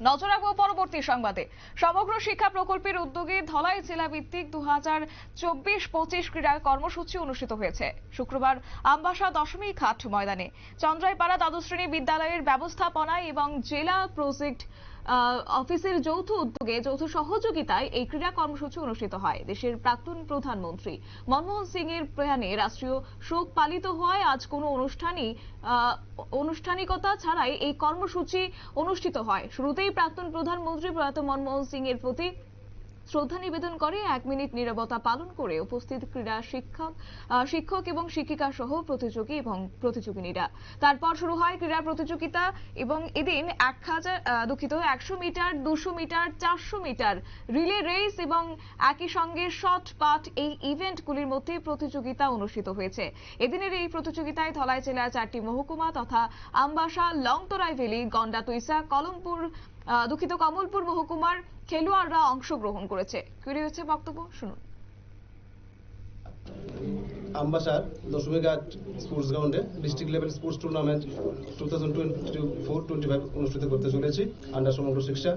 নজর রাখব পরবর্তী সংবাদে। সমগ্র শিক্ষা প্রকল্পের উদ্যোগে ধলাই জেলা ভিত্তিক দু হাজার চব্বিশ পঁচিশ ক্রীড়া কর্মসূচি অনুষ্ঠিত হয়েছে। শুক্রবার আমবাসা দশমী ঘাট ময়দানে। চন্দ্রাইপাড়া দ্বাদশ শ্রেণি বিদ্যালয়ের ব্যবস্থাপনায় এবং জেলা প্রজেক্ট অফিসের যৌথ উদ্যোগে, যৌথ সহযোগিতায় এই ক্রীড়া কর্মসূচি অনুষ্ঠিত হয়। দেশের প্রাক্তন প্রধানমন্ত্রী মনমোহন সিং এর প্রয়াণে রাষ্ট্রীয় শোক পালিত হওয়ায় আজ কোনো অনুষ্ঠানই আনুষ্ঠানিকতা ছাড়াই এই কর্মসূচি অনুষ্ঠিত হয়। শুরুতেই প্রাক্তন প্রধানমন্ত্রী প্রয়াত মনমোহন সিং এর প্রতি শ্রদ্ধা নিবেদন করে, এক মিনিট নীরবতা পালন করে উপস্থিত ক্রীড়া শিক্ষক শিক্ষক এবং শিক্ষিকা সহ প্রতিযোগী এবং প্রতিযোগিনীরা। তারপর শুরু হয় ক্রীড়া প্রতিযোগিতা এবং এদিন এক হাজার দুঃখিত, একশো মিটার, দুশো মিটার, চারশো মিটার রিলে রেস এবং একই সঙ্গে শর্ট পাট এই ইভেন্টগুলির মধ্যে প্রতিযোগিতা অনুষ্ঠিত হয়েছে। এদিনের এই প্রতিযোগিতায় ধলাই জেলার চারটি মহকুমা তথা আমবাসা, লংতরাই গন্ডা তুইসা, কলমপুর দুঃখিত, কমলপুর মহকুমার খেলোয়াড়রা অংশগ্রহণ করেছে। কি রয়েছে বক্তব্য শুনুন। আমবাসার, দশমীঘাট স্পোর্টস গ্রাউন্ডে district level sports tournament two thousand twenty four twenty five অনুষ্ঠিত করতে চলেছি আন্ডার সমগ্র শিক্ষা।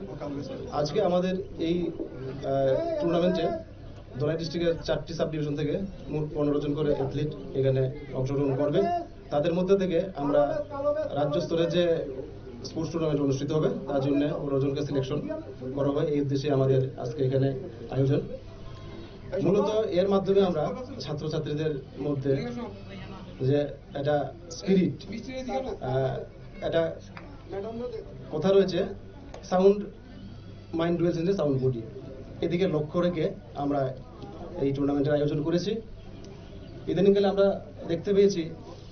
আজকে আমাদের এই টুর্নামেন্টে দলাই ডিস্ট্রিক্টের চারটি সাব ডিভিশন থেকে মোট পনেরো জন করে অ্যাথলিট এখানে অংশগ্রহণ করবে। তাদের মধ্যে থেকে আমরা রাজ্য স্তরে যে স্পোর্টস টুর্নামেন্ট অনুষ্ঠিত হবে। তার জন্য পনেরো সিলেকশন করা হয়। এই উদ্দেশ্যে আমাদের আজকে এখানে আয়োজন। মূলত এর মাধ্যমে আমরা ছাত্রছাত্রীদের মধ্যে যে একটা স্পিরিট একটা কথা রয়েছে sound mind dwells in sound body এদিকে লক্ষ্য রেখে আমরা এই টুর্নামেন্টের আয়োজন করেছি। ইদানিংকালে আমরা দেখতে পেয়েছি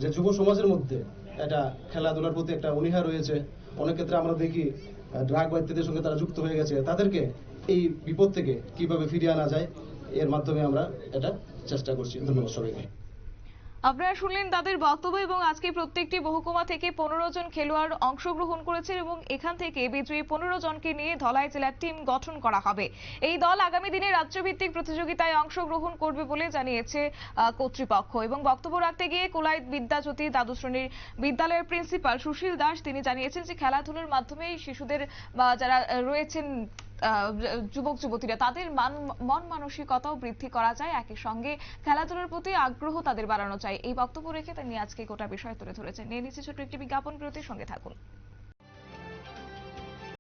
যে যুব সমাজের মধ্যে একটা খেলাধুলার প্রতি একটা অনীহা রয়েছে। অনেক ক্ষেত্রে আমরা দেখি ড্রাগ বা ইত্যাদির সঙ্গে তারা যুক্ত হয়ে গেছে। তাদেরকে এই বিপদ থেকে কীভাবে ফিরিয়ে আনা যায়, এর মাধ্যমে আমরা এটা চেষ্টা করছি। ধন্যবাদ সবাইকে। আপনারা শুনলেন তাদের বক্তব্য এবং আজকে প্রত্যেকটি মহকুমা থেকে পনেরো জন খেলোয়াড় অংশগ্রহণ করেছে এবং এখান থেকে বিজয়ী পনেরো জনকে নিয়ে ধলাই জেলার টিম গঠন করা হবে। এই দল আগামী দিনে রাজ্যভিত্তিক প্রতিযোগিতায় অংশগ্রহণ করবে বলে জানিয়েছে কর্তৃপক্ষ। এবং বক্তব্য রাখতে গিয়ে কোলাই বিদ্যাজ্যোতি, দ্বাদশ শ্রেণির বিদ্যালয়ের প্রিন্সিপাল সুশীল দাস, তিনি জানিয়েছেন যে খেলাধুলার মাধ্যমেই শিশুদের, বা যারা রয়েছেন যুবক যুবতীরা, তাদের মান, মন মানসিকতাও বৃদ্ধি করা যায়। একই সঙ্গে খেলাধুলার প্রতি আগ্রহ তাদের বাড়ানো যায়। এই বক্তব্য রেখে তিনি আজকে গোটা বিষয় তুলে ধরেছেন। নিয়ে নিচ্ছে ছোট্ট একটি বিজ্ঞাপন বিরতির সঙ্গে থাকুন।